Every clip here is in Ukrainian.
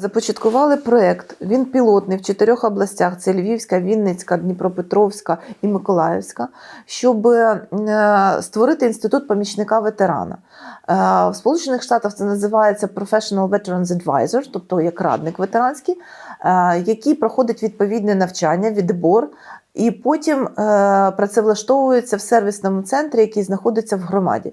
Започаткували проєкт. Він пілотний в чотирьох областях: це Львівська, Вінницька, Дніпропетровська і Миколаївська, щоб е, створити інститут помічника ветерана. Е, В Сполучених Штатах це називається Professional Veterans Advisor, тобто як радник ветеранський, е, який проходить відповідне навчання, відбор. І потім працевлаштовується в сервісному центрі, який знаходиться в громаді.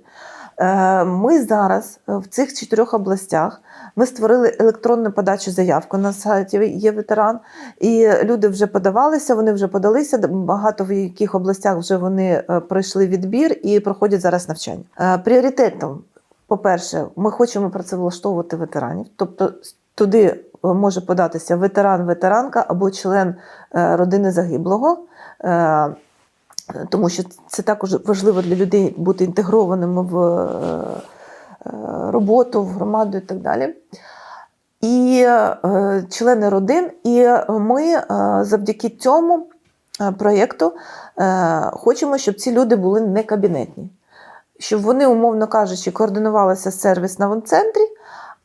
Е, Ми зараз е, в цих чотирьох областях ми створили електронну подачу заявку на сайті є ветеран, і люди вже подавалися, вони вже подалися. Багато в яких областях вже вони е, пройшли відбір і проходять зараз навчання. Пріоритетом, по-перше, ми хочемо працевлаштовувати ветеранів, тобто туди може податися ветеран, ветеранка або член родини загиблого. Е, тому що це також важливо для людей бути інтегрованими в е, е, роботу, в громаду і так далі. І члени родин, і ми завдяки цьому проєкту хочемо, щоб ці люди були не кабінетні, щоб вони, умовно кажучи, координувалися в сервісному центрі,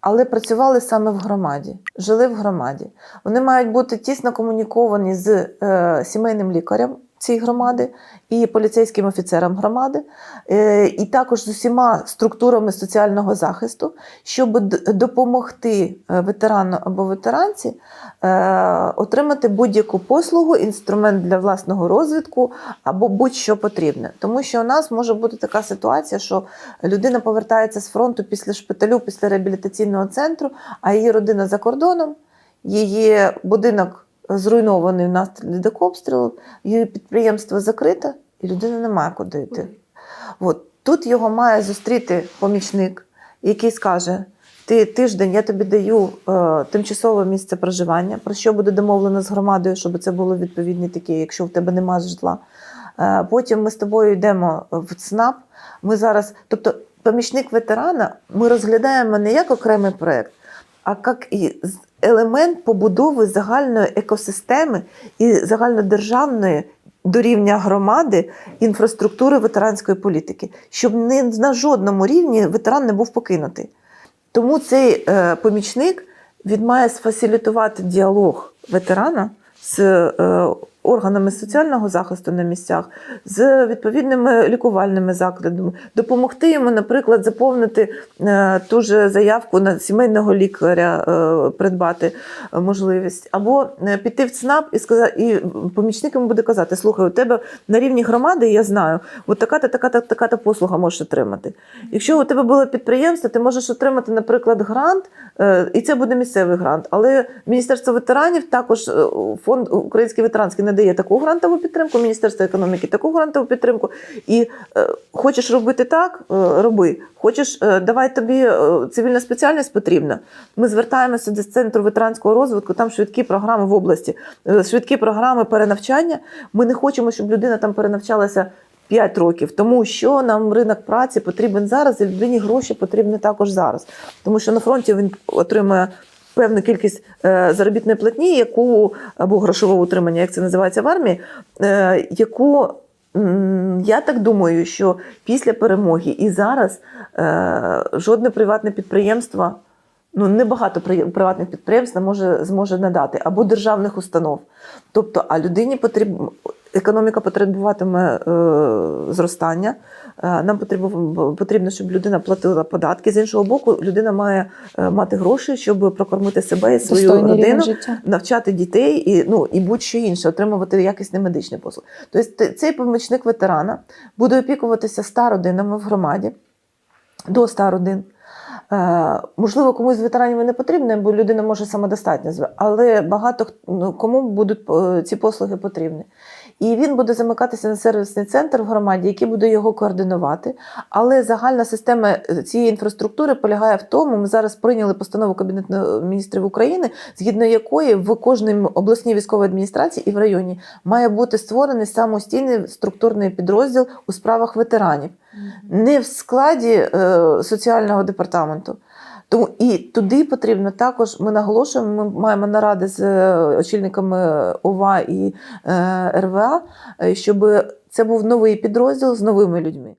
але працювали саме в громаді, жили в громаді. Вони мають бути тісно комуніковані з е, сімейним лікарем цієї громади і поліцейським офіцером громади, е, і також з усіма структурами соціального захисту, щоб допомогти е, ветерану або ветеранці е, отримати будь-яку послугу, інструмент для власного розвитку або будь-що потрібне. Тому що у нас може бути така ситуація, що людина повертається з фронту після шпиталю, після реабілітаційного центру, а її родина за кордоном, її будинок зруйнований внаслідок обстрілу, її підприємство закрите, і людина не має куди йти. От. Тут його має зустріти помічник, який скаже: ти тиждень, я тобі даю е, тимчасове місце проживання, про що буде домовлено з громадою, щоб це було відповідне таке, якщо в тебе немає житла. Е, потім ми з тобою йдемо в ЦНАП. Ми зараз, тобто, помічник ветерана, ми розглядаємо не як окремий проєкт, а як і елемент побудови загальної екосистеми і загальнодержавної до рівня громади інфраструктури ветеранської політики, щоб не на жодному рівні ветеран не був покинутий. Тому цей е, помічник він має сфасилітувати діалог ветерана з е, органами соціального захисту на місцях, з відповідними лікувальними закладами, допомогти йому, наприклад, заповнити е, ту ж заявку на сімейного лікаря, е, придбати е, можливість, або піти в ЦНАП і сказати, і помічник йому буде казати: слухай, у тебе на рівні громади, я знаю, от така-то, така-то, така-то послуга можеш отримати. Якщо у тебе було підприємство, ти можеш отримати, наприклад, грант, і це буде місцевий грант. Але Міністерство ветеранів також фонд Український ветеранський надає таку грантову підтримку, Міністерство економіки таку грантову підтримку. І е, хочеш робити так, е, роби. Хочеш, е, давай тобі е, цивільна спеціальність потрібна. Ми звертаємося до центру ветеранського розвитку, там швидкі програми в області, е, швидкі програми перенавчання. Ми не хочемо, щоб людина там перенавчалася. 5 років, тому що нам ринок праці потрібен зараз, і людині гроші потрібні також зараз. Тому що на фронті він отримує певну кількість е, заробітної платні, яку або грошового утримання, як це називається в армії, е, яку я так думаю, що після перемоги і зараз е, жодне приватне підприємство. Ну, небагато при- приватних підприємств може зможе надати або державних установ. Тобто, а людині потрібно економіка потребуватиме е, зростання. Е, нам потрібно, щоб людина платила податки. З іншого боку, людина має е, мати гроші, щоб прокормити себе і свою Достойний родину, навчати дітей і ну і будь-що інше, отримувати якісні медичні послуги. Тобто, цей помічник ветерана буде опікуватися ста родинами в громаді до 100 родин. Е, Можливо, комусь з ветеранів і не потрібно, бо людина може самодостатня, зв- але багато ну, кому будуть е, ці послуги потрібні. І він буде замикатися на сервісний центр в громаді, який буде його координувати. Але загальна система е, цієї інфраструктури полягає в тому, ми зараз прийняли постанову Кабінету міністрів України, згідно якої в кожній обласній військовій адміністрації і в районі має бути створений самостійний структурний підрозділ у справах ветеранів не в складі соціального департаменту. Тому і туди потрібно також. Ми наголошуємо, ми маємо наради з е, очільниками ОВА і е, РВА, е, щоб це був новий підрозділ з новими людьми.